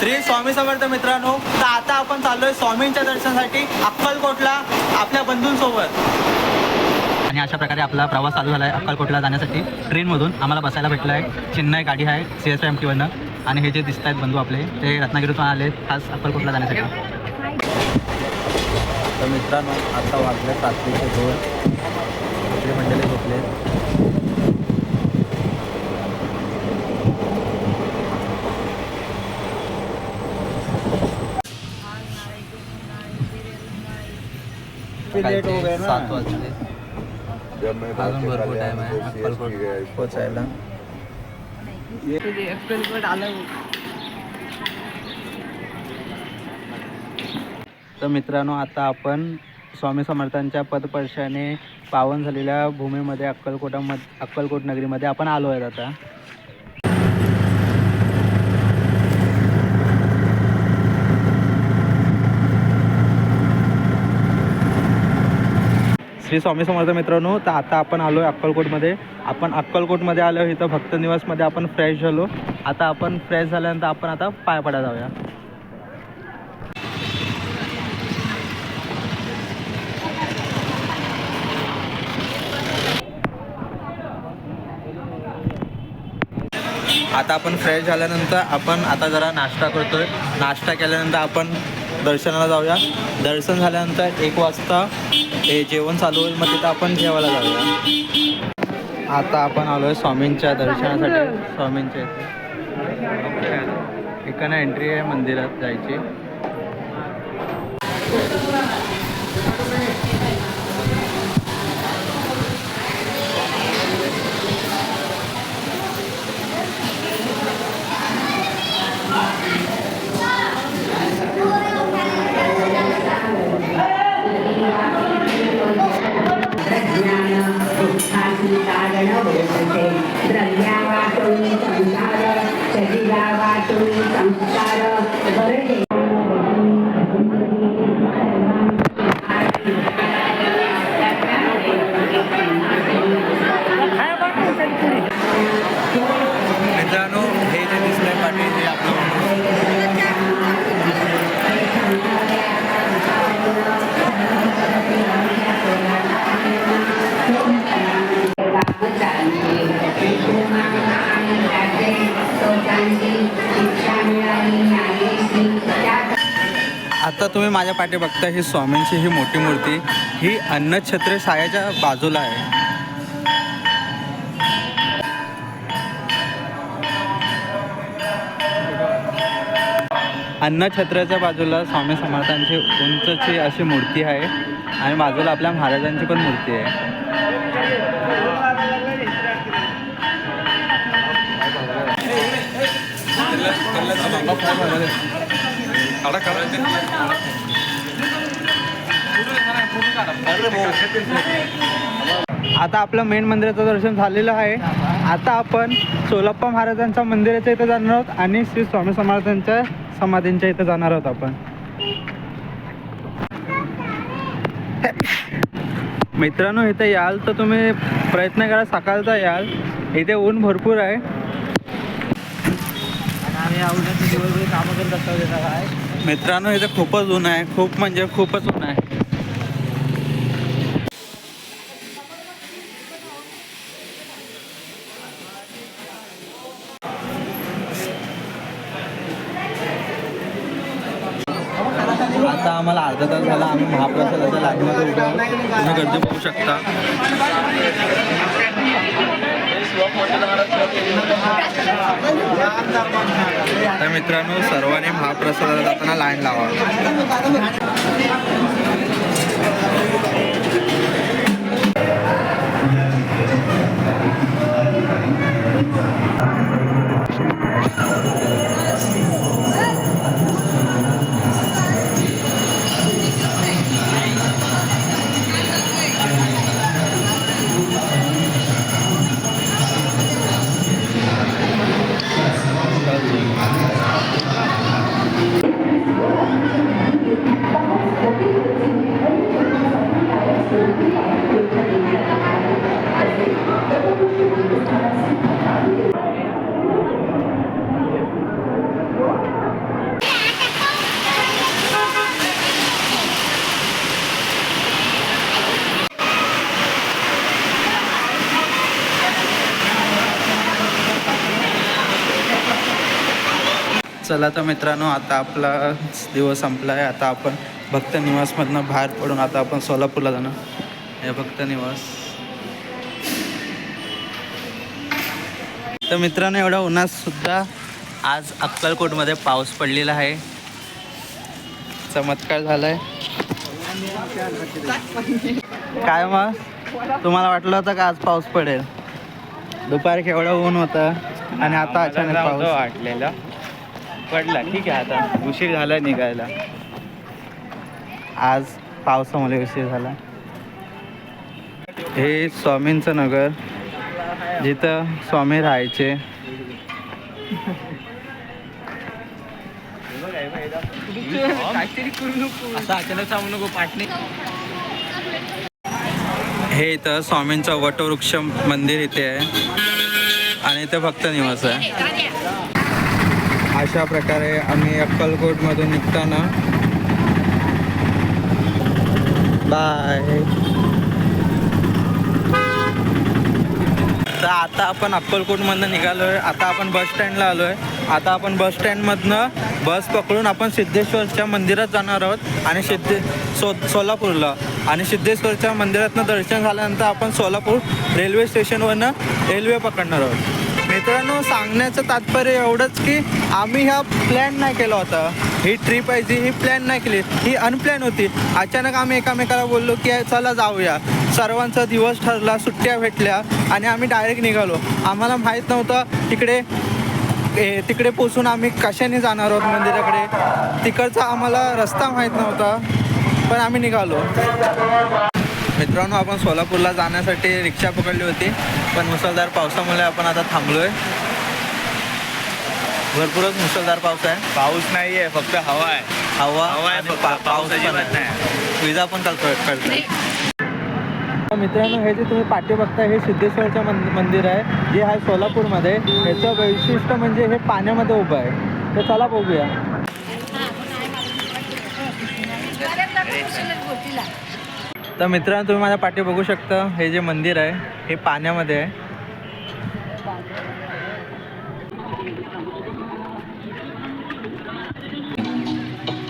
श्री स्वामी समर्थ मित्रांनो तर आता आपण चाललोय स्वामींच्या दर्शनासाठी अक्कलकोटला आपल्या बंधूंसोबत. आणि अशा प्रकारे आपला प्रवास चालू झाला आहे अक्कलकोटला जाण्यासाठी. ट्रेनमधून आम्हाला बसायला भेटलं आहे चिन्मय गाडी आहे सी एस एम टीवरनं आणि हे जे दिसत आहेत बंधू आपले ते रत्नागिरीतून आले खास अक्कलकोटला जाण्यासाठी. तर मित्रांनो आता वाजले रात्रीचे दोन. मंडळी झोपले लेट हो गए ना सात वाजले जब मैं अजून भरपूर time आहे. को CST अक्कलकोट. पोचायला तर मित्रांनो आता आपण स्वामी समर्थांच्या पदपर्शाने पावन झालेल्या भूमीमध्ये अक्कलकोटामध्ये अक्कलकोट नगरीमध्ये आपण आलो आहेत आता श्री स्वामी समर्थ मित्रांनो तर आता आपण आलो आहे अक्कलकोटमध्ये. आपण अक्कलकोटमध्ये आलो इथं भक्त निवासमध्ये आपण फ्रेश झालो. आता आपण फ्रेश झाल्यानंतर आपण आता पाय पडा जाऊया. आता आपण फ्रेश झाल्यानंतर आपण आता जरा नाश्ता करतोय. नाश्ता केल्यानंतर आपण दर्शनाला जाऊया. दर्शन झाल्यानंतर एक वाजता हे जेवण चालू होईल मग तिथं आपण जेवायला जाऊया. आता आपण आलो आहे स्वामींच्या दर्शनासाठी. स्वामींच्या इथे. इकडनं एंट्री आहे मंदिरात जायची. Got him. आता तुम्ही माझ्या पाठी बघता ही स्वामींची ही मोठी मूर्ती. ही अन्नछत्र सायाच्या बाजूला आहे. अन्नछत्राच्या बाजूला स्वामी समर्थांची उंचची अशी मूर्ती आहे आणि बाजूला आपल्या महाराजांची पण मूर्ती आहे. आता आपलं मेन मंदिराचं दर्शन झालेलं आहे. आता आपण सोलप्पा महाराजांच्या मंदिराच्या इथं जाणार आहोत आणि श्री स्वामी समर्थांच्या समाधींच्या इथं जाणार आहोत आपण. मित्रांनो इथे याल तर तुम्ही प्रयत्न करा सकाळचा याल. इथे ऊन भरपूर आहे. आम्ही दिवसभर कामं करत असतो काय मित्रांनो इथे खूपच ऊन आहे. खूप म्हणजे खूपच ऊन आहे. आता आम्हाला अर्धा तास झाला आम्ही महाप्रसादाच्या लाईनमध्ये उभे तुम्ही गर्दी पाहू शकता. तर मित्रांनो सर्वांनी महाप्रसादाला जाताना लाईन लावा. चला तर मित्रांनो आता आपला दिवस संपला आहे आता आपण भक्त निवासमधनं बाहेर पडून आता आपण सोलापूरला जाणार. हे भक्त निवास. तर मित्रांनो एवढ्या उन्हात सुद्धा आज अक्कलकोटमध्ये पाऊस पडलेला आहे. चमत्कार झालाय. काय मग? तुम्हाला वाटलं होतं का आज पाऊस पडेल? दुपारी केवढा ऊन होता आणि आता अचानक पाऊस. वाटलेला. पडला. ठीक आहे आता. उशीर झाला निघायला. आज पावसामुळे उशीर झाला. हे स्वामींचं नगर. जिथं स्वामी राहायचे. हे इथं स्वामींचं वटवृक्ष मंदिर इथे आहे. आणि इथे भक्त निवास आहे. अशा प्रकारे आम्ही अक्कलकोटमधून निघताना बाय. तर आता आपण अक्कलकोटमधनं निघालो आहे आता आपण बस स्टँडला आलो आहे आता आपण बस स्टँडमधनं बस पकडून आपण सिद्धेश्वरच्या मंदिरात जाणार आहोत आणि सिद्धे सो सोलापूरला. आणि सिद्धेश्वरच्या मंदिरातनं दर्शन झाल्यानंतर आपण सोलापूर रेल्वे स्टेशनवरनं रेल्वे पकडणार आहोत. मित्रांनो सांगण्याचं तात्पर्य एवढंच की आम्ही हा प्लॅन नाही केला होता. ही ट्रिप आहे जी ही प्लॅन नाही केली. ही अनप्लॅन होती. अचानक आम्ही एकामेकाला बोललो की चला जाऊया. सर्वांचा दिवस ठरला सुट्ट्या भेटल्या आणि आम्ही डायरेक्ट निघालो. आम्हाला माहीत नव्हतं तिकडे ए, तिकडे पोचून आम्ही कशाने जाणार आहोत मंदिराकडे. तिकडचा आम्हाला रस्ता माहीत नव्हता पण आम्ही निघालो. मित्रांनो आपण सोलापूरला जाण्यासाठी रिक्षा पकडली होती पण मुसळधार पावसामुळे आपण आता थांबलो आहे भरपूरच मुसळधार पाऊस आहे. पाऊस नाहीये फक्त हवा आहे. हवा हवा आहे पाऊस आहे. विजा पण कळतोय. कळतोय मित्रांनो हे जे तुम्ही पाठी बघताय हे सिद्धेश्वरचं मंदिर आहे जे आहे सोलापूरमध्ये. ह्याचं वैशिष्ट्य म्हणजे हे पाण्यामध्ये उभं आहे. तर चला बघूया. तर मित्रांनो तुम्ही माझ्या पाठी बघू शकता हे जे मंदिर आहे हे पाण्यामध्ये आहे.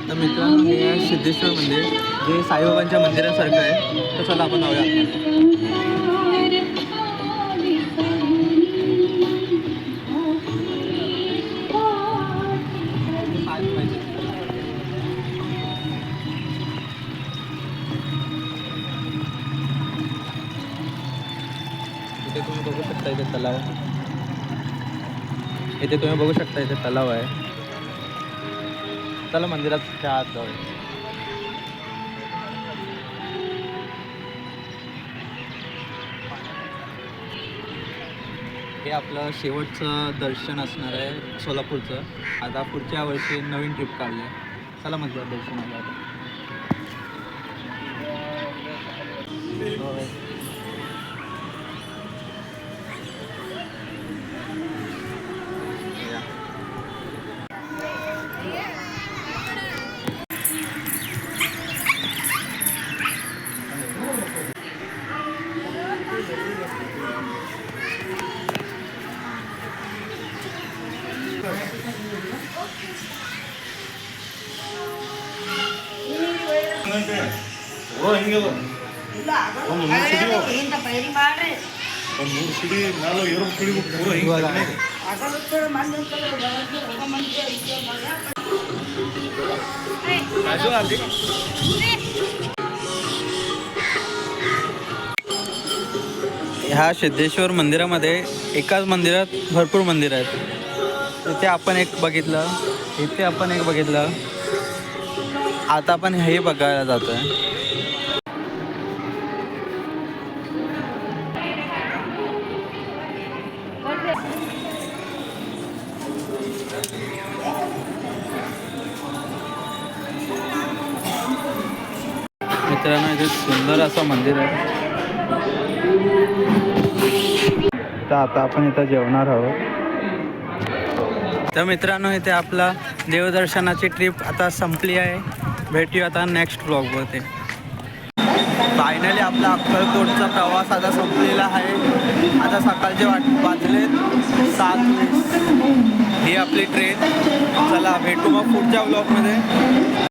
तर मित्रांनो हे सिद्धेश्वर मंदिर जे साईबाबांच्या मंदिरासारखं आहे. तर चला आपण जाऊया. तुम्ही बघू शकता इथे तलाव. इथे तुम्ही बघू शकता इथे तलाव आहे. चला मंदिरात आत जाऊया. हे आपलं शेवटचं दर्शन असणार आहे सोलापूरचं. आता पुढच्या वर्षी नवीन ट्रिप काढली आहे चला मंदिरात दर्शनाला ಇವಾಗ ह्या सिद्धेश्वर मंदिरामध्ये एकाच मंदिरात भरपूर मंदिर आहेत इथे आपण एक बघितलं इथे आपण एक बघितलं आता आपण हे बघायला जातोय. मित्रांनो इथे सुंदर असं मंदिर आहे. तर आता आपण इथं जेवणार आहोत. तर मित्रांनो इथे आपला देवदर्शनाची ट्रिप आता संपली आहे. भेटूया आता नेक्स्ट ब्लॉगवरती फायनली आपला अक्कलकोटचा प्रवास आता संपलेला आहे. आता सकाळचे वाट वाजले सात ही आपली ट्रेन चला भेटू मग पुढच्या ब्लॉगमध्ये